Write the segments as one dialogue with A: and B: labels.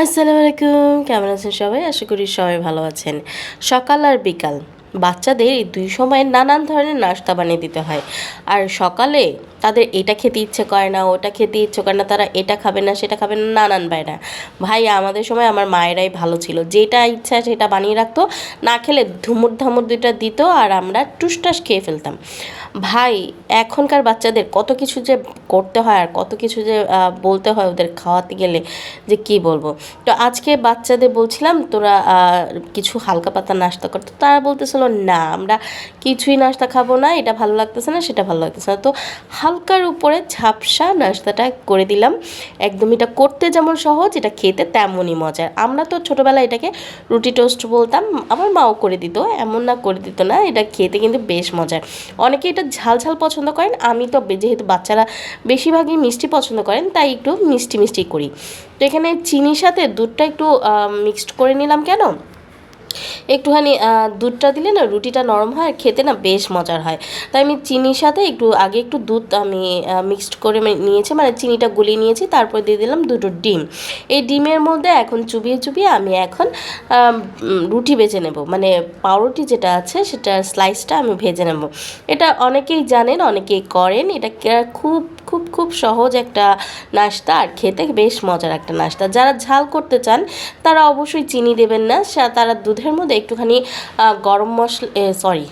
A: আসসালামু আলাইকুম। কেমন আছেন সবাই? আশা করি সবাই ভালো আছেন। সকাল আর বিকাল। বাচ্চাদের এই দুই সময় নানান ধরনের নাস্তা বানিয়ে দিতে হয়। আর সকালে তাদের এটা খেতে ইচ্ছে করে না, ওটা খেতে ইচ্ছে করে না, তারা এটা খাবে না, সেটা খাবে না, নানান বাইরা ভাই, আমাদের সময় আমার মায়েরাই ভালো ছিল। যেটা ইচ্ছা সেটা বানিয়ে রাখতো, না খেলে ধুমুর ধামুর দুইটা দিত আর আমরা টুসটাস খেয়ে ফেলতাম। ভাই, এখনকার বাচ্চাদের কত কিছু যে করতে হয় আর কত কিছু যে বলতে হয় ওদের খাওয়াতে গেলে যে কি বলব? তো আজকে বাচ্চাদের বলছিলাম, তোরা কিছু হালকা পাতা নাস্তা করতো। তারা বলতেছিল, না, আমরা কিছুই নাস্তা খাব না, এটা ভালো লাগতেছে না, সেটা ভালো লাগতেছে না। তো হালকার উপরে ঝাপসা নাস্তাটা করে দিলাম। একদম এটা করতে যেমন সহজ, এটা খেতে তেমনই মজার। আমরা তো ছোটোবেলায় এটাকে রুটি টোস্ট বলতাম, আমার মাও করে দিত, এমন না করে দিত না, এটা খেতে কিন্তু বেশ মজার। অনেকে এটা ঝাল ঝাল পছন্দ করেন, আমি তো যেহেতু বাচ্চারা বেশিরভাগই মিষ্টি পছন্দ করেন, তাই একটু মিষ্টি মিষ্টি করি। তো এখানে চিনির সাথে দুধটা একটু মিক্সড করে নিলাম কেন? একটুখানি দুধটা দিলে না রুটিটা নরম হয় আর খেতে না বেশ মজার হয়। তাই আমি চিনির সাথে একটু, আগে একটু দুধ আমি মিক্সড করে নিয়েছি মানে চিনিটা গুলিয়ে নিয়েছি, তারপর দিয়ে দিলাম দুটো ডিম। এই ডিমের মধ্যে এখন চুবিয়ে চুবিয়ে আমি এখন রুটি বেজে নেব। মানে পাউরুটি যেটা আছে সেটা স্লাইসটা আমি ভেজে নেব। এটা অনেকেই জানেন, অনেকেই করেন, এটা খুব খুব খুব সহজ একটা নাস্তা আর খেতে বেশ মজার একটা নাস্তা। যারা ঝাল করতে চান, তারা অবশ্যই চিনি দেবেন না তারা দুধের মধ্যে একটুখানি গরম মশলা সরি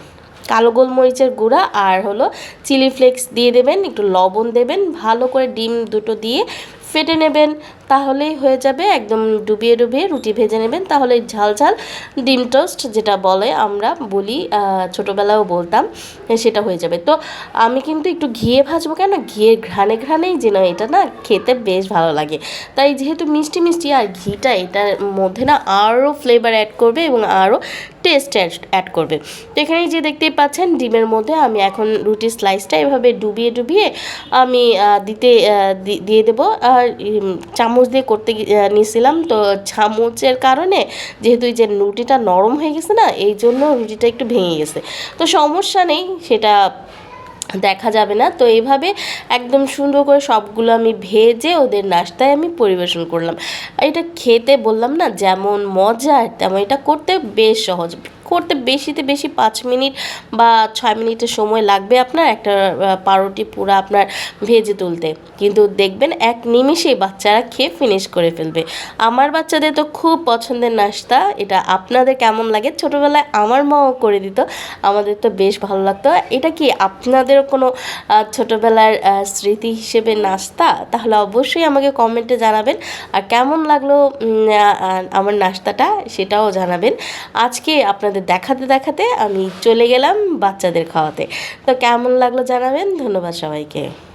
A: কালো গোলমরিচের গুঁড়া আর হলো চিলি ফ্লেক্স দিয়ে দেবেন, একটু লবণ দেবেন, ভালো করে ডিম দুটো দিয়ে ফেটে নেবেন তাহলেই হয়ে যাবে। একদম ডুবিয়ে ডুবিয়ে রুটি ভেজে নেবেন। তাহলে ঝাল ঝাল ডিম টোস্ট যেটা বলে আমরা বলি ছোটোবেলাও বলতাম সেটা হয়ে যাবে। তো আমি কিন্তু একটু ঘিয়ে ভাজবো কেন? ঘিয়ের ঘ্রাণে ঘ্রাণেই যেন এটা না খেতে বেশ ভালো লাগে। তাই যেহেতু মিষ্টি মিষ্টি আর ঘিটা এটার মধ্যে না আরও ফ্লেভার অ্যাড করবে এবং আরও টেস্ট অ্যাড করবে। তো এখানেই যে দেখতেই পাচ্ছেন ডিমের মধ্যে আমি এখন রুটি স্লাইসটা এভাবে ডুবিয়ে ডুবিয়ে আমি দিতে দিয়ে দেবো। আর উম, চামচ দিয়ে করতে নিয়েছিলাম। তো চামচের কারণে যেহেতু এই যে রুটিটা নরম হয়ে গেছে না, এই জন্য রুটিটা একটু ভেঙে গেছে। তো সমস্যা নেই, সেটা দেখা যাবে না। তো এইভাবে একদম সুন্দর করে সবগুলো আমি ভেজে ওদের নাস্তায় আমি পরিবেশন করলাম। এটা খেতে বললাম না, যেমন মজার, তেমন এটা করতে বেশ সহজ। করতে বেশিতে বেশি পাঁচ মিনিট বা ছয় মিনিটের সময় লাগবে আপনার একটা পাউরুটি পুরো আপনার ভেজে তুলতে। কিন্তু দেখবেন এক নিমিষেই বাচ্চারা খেয়ে ফিনিশ করে ফেলবে। আমার বাচ্চাদের তো খুব পছন্দের নাস্তা, এটা আপনাদের কেমন লাগে? ছোটোবেলায় আমার মাও করে দিত, আমাদের তো বেশ ভালো লাগতো। এটা কি আপনাদেরও কোনো ছোটোবেলার স্মৃতি হিসেবে নাস্তা? তাহলে অবশ্যই আমাকে কমেন্টে জানাবেন। আর কেমন লাগল আমার নাস্তাটা সেটাও জানাবেন। আজকে দেখাতে দেখাতে আমি চলে গেলাম বাচ্চাদের খাওয়াতে। তো কেমন লাগল জানাবেন? ধন্যবাদ সবাইকে।